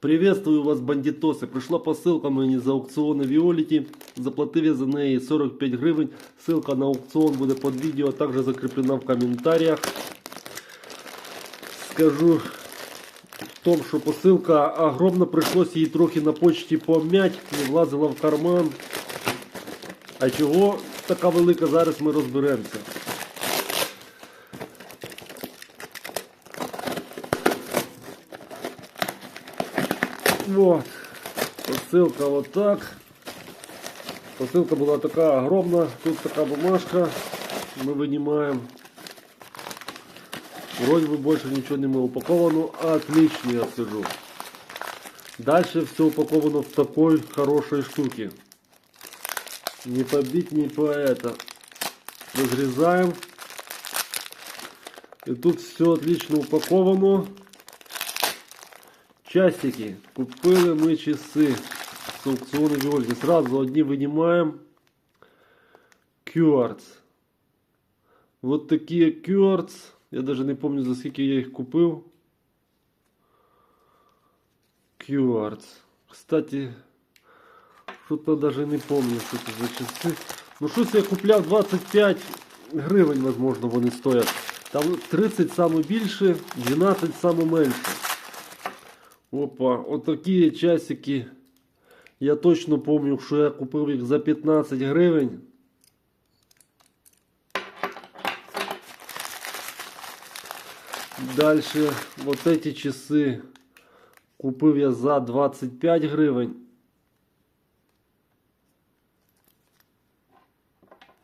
Приветствую вас, бандитоси. Прийшла посилка мені з аукціону Віоліті. Заплатив я за неї 45 гривень. Ссылка на аукціон буде під відео, а також закріплена в коментарях. Скажу в тому, що посилка огромна, прийшлося її трохи на почті пом'ять, не влазила в карман. А чого така велика, зараз ми розберемося. Вот. Посылка вот так. Посылка была такая огромная. Тут такая бумажка. Мы вынимаем. Вроде бы больше ничего не мы упаковано. Отлично, я скажу. Дальше все упаковано в такой хорошей штуке. Не побить, не по это. Разрезаем. И тут все отлично упаковано. Часики. Купили ми часи з аукціону Віольки. Сразу одні винімаємо. Кюарц. Вот такі Кюарц. Я даже не помню за скільки я їх купив. Кюарц. Кстати, що-то даже не помню, що це за часи. Ну щось я купляв 25 гривень, возможно, вони стоять. Там 30 саме більше, 12 саме менше. Опа, отакі часики. Я точно помню, що я купив їх за 15 гривень. Дальше вот эти часы купив я за 25 гривень.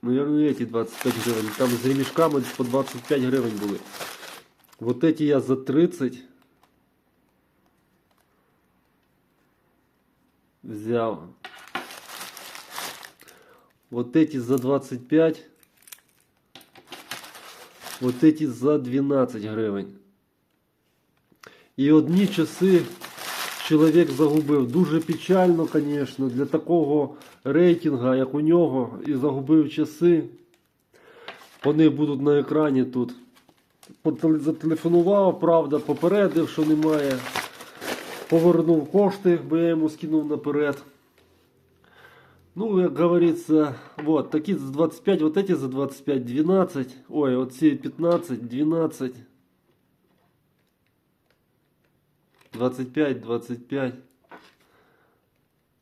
Наверное, эти 25 гривень. Там з ремішками по 25 гривень були. Вот эти я за 30. взял. Вот эти за 25. Вот эти за 12 гривень. І одні часи чоловік загубив. Дуже печально, звісно, для такого рейтинга, як у нього, і загубив часи. Вони будуть на екрані тут. Зателефонував, правда, попередив, що немає повернув кошти, бо я йому скинув наперед. Ну, як говорится, вот, такі за 25, вот эти за 25, 12, ой, вот ці 15, 12, 25, 25,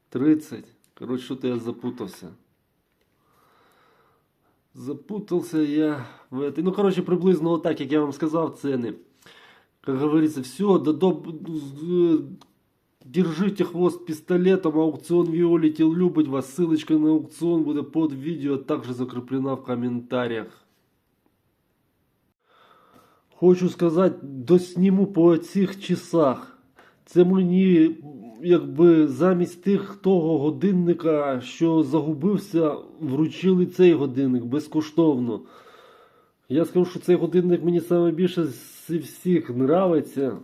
30. Короче, что-то я запутался. Запутался я в этой. Ну, короче, приблизно вот так, як я вам сказав, ціни. Как говорится, все, да, доб- э, держите хвост пистолетом, аукцион Виолити любить вас. Ссылочка на аукцион будет под видео, также закреплена в комментариях. Хочу сказати, досніму по цих часах. Це мені якби замість тих того годинника, що загубився, вручили цей годинник безкоштовно. Я скажу, що цей годинник мені саме більше з всіх нравиться.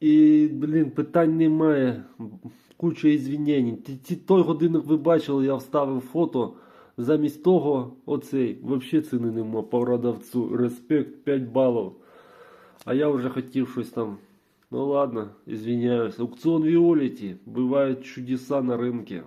І, блін, питань немає. Куча ізвінень. Той годинник ви бачили, я вставив фото. Замість того, оцей, взагалі ціни нема по продавцю. Респект 5 балів. А я вже хотів щось там. Ну ладно, извиняюсь. Аукцион Виолити. Бывают чудеса на рынке.